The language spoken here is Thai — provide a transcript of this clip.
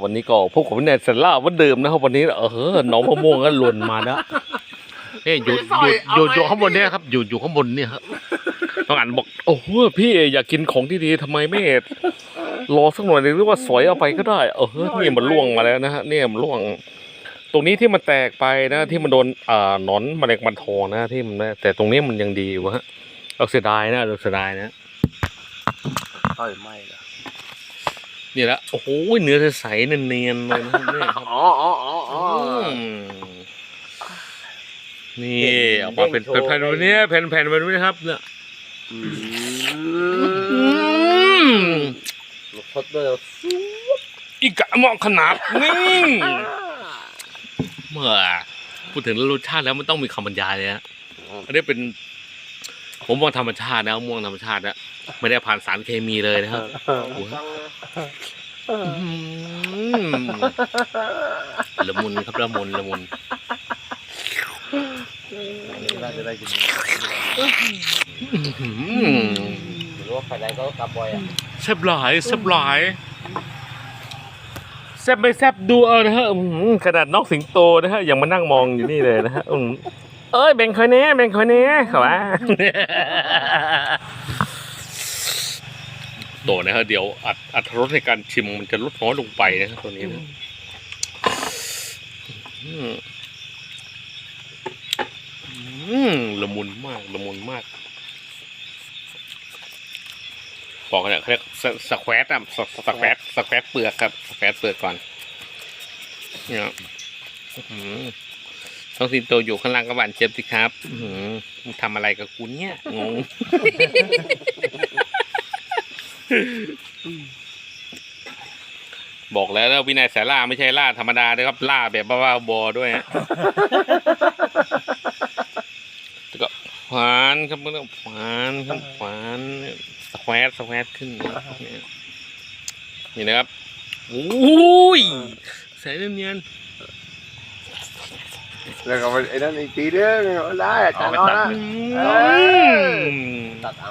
วันนี้ก็พบกับวินัยเซนล่าวันเดิมนะครับ วันนี้เออน้องมะม่วงก็หล่นมาแล้วนี่อยู่อยู่อยู่อยู่ข้างบนเนี่ยครับ อยู่อยู่ข้างบนเนี่ยครับน้องอันบอกโอ้โหพี่อยากกินของที่ดีทำไมไม่รอสักหน่อยหรือว่าสอยเอาไปก็ได้ เออนี่มันล่วงมาแล้วนะฮะเนี่ยมันล่วง ตรงนี้ที่มันแตกไปนะ ที่มันโดนอ่าหนอนแมลงมันทองนะที่มันแต่ตรงนี้มันยังดีอยู่ฮะเราเสียดายนะเราเสียดายนะต่อยไม่ละ นี่ละโอ้โหเนื้อใสๆเนียนๆเลยนะเนี่ยครับอ๋ออ๋ออ๋ออ๋อมนี่ออกมาเป็นแผ่นๆแบบนี้แผ่นๆแบบนี้ครับ เนี่ยอือืมลูกทดด้วยอีกกะเหมาะขนาดนี่เมื่อพูดถึงรสชาติแล้วมันต้องมีคำบรรยายเลยฮะอันนี้เป็น ผมมองธรรมชาตินะม่วงธรรมชาตินะ ไม่ได้ผ่านสารเคมีเลยนะครับโอ้โหอืมละมุนครับละมุนละมุนน่าจะได้กินอืมหรือว่าใครได้ก็กลับบ่อยอะแซ่บหลายแซ่บหลายแซ่บไม่แซ่บดูเอานะฮะอื้อหือขนาดนอกสิงโตนะฮะยังมานั่งมองอยู่นี่เลยนะฮะอืมเอ้ยแบ่งคอยเนี้ยแบ่งคอยเนี้ยเขาว่า โตนะฮะเดี๋ยวอัดอัดรสในการชิมมันจะลดน้อยลงไปนะตัวนี้นะอืมอืมละมุนมากละมุนมากบอกกันเนี่ยเขาเรียกสสแควตอะสสแควตสแควตเปลือกครับสแควตเปลือกก่อนเนี่ยอื้อหือต้องสิงโตอยู่ข้างล่างก็หวานเจี๊ยบสิครับอื้อหือมึงทำอะไรกับกูเนี่ยงง บอกแล้วนะวินัยสายล่าไม่ใช่ล่าธรรมดาด้วยครับ ล่าแบบบ้าๆบอๆด้วยฮะแล้วก็ขวานครับมันก็ขวานครับขวานสแควตสแควตขึ้นนะครับเนี่ยนี่นะครับโอ้ยใส่เนียนแล้วก็ไอ้นั่นอีกทีนึงได้ๆอาจารย์เอาตัดนะอืมตัดเอา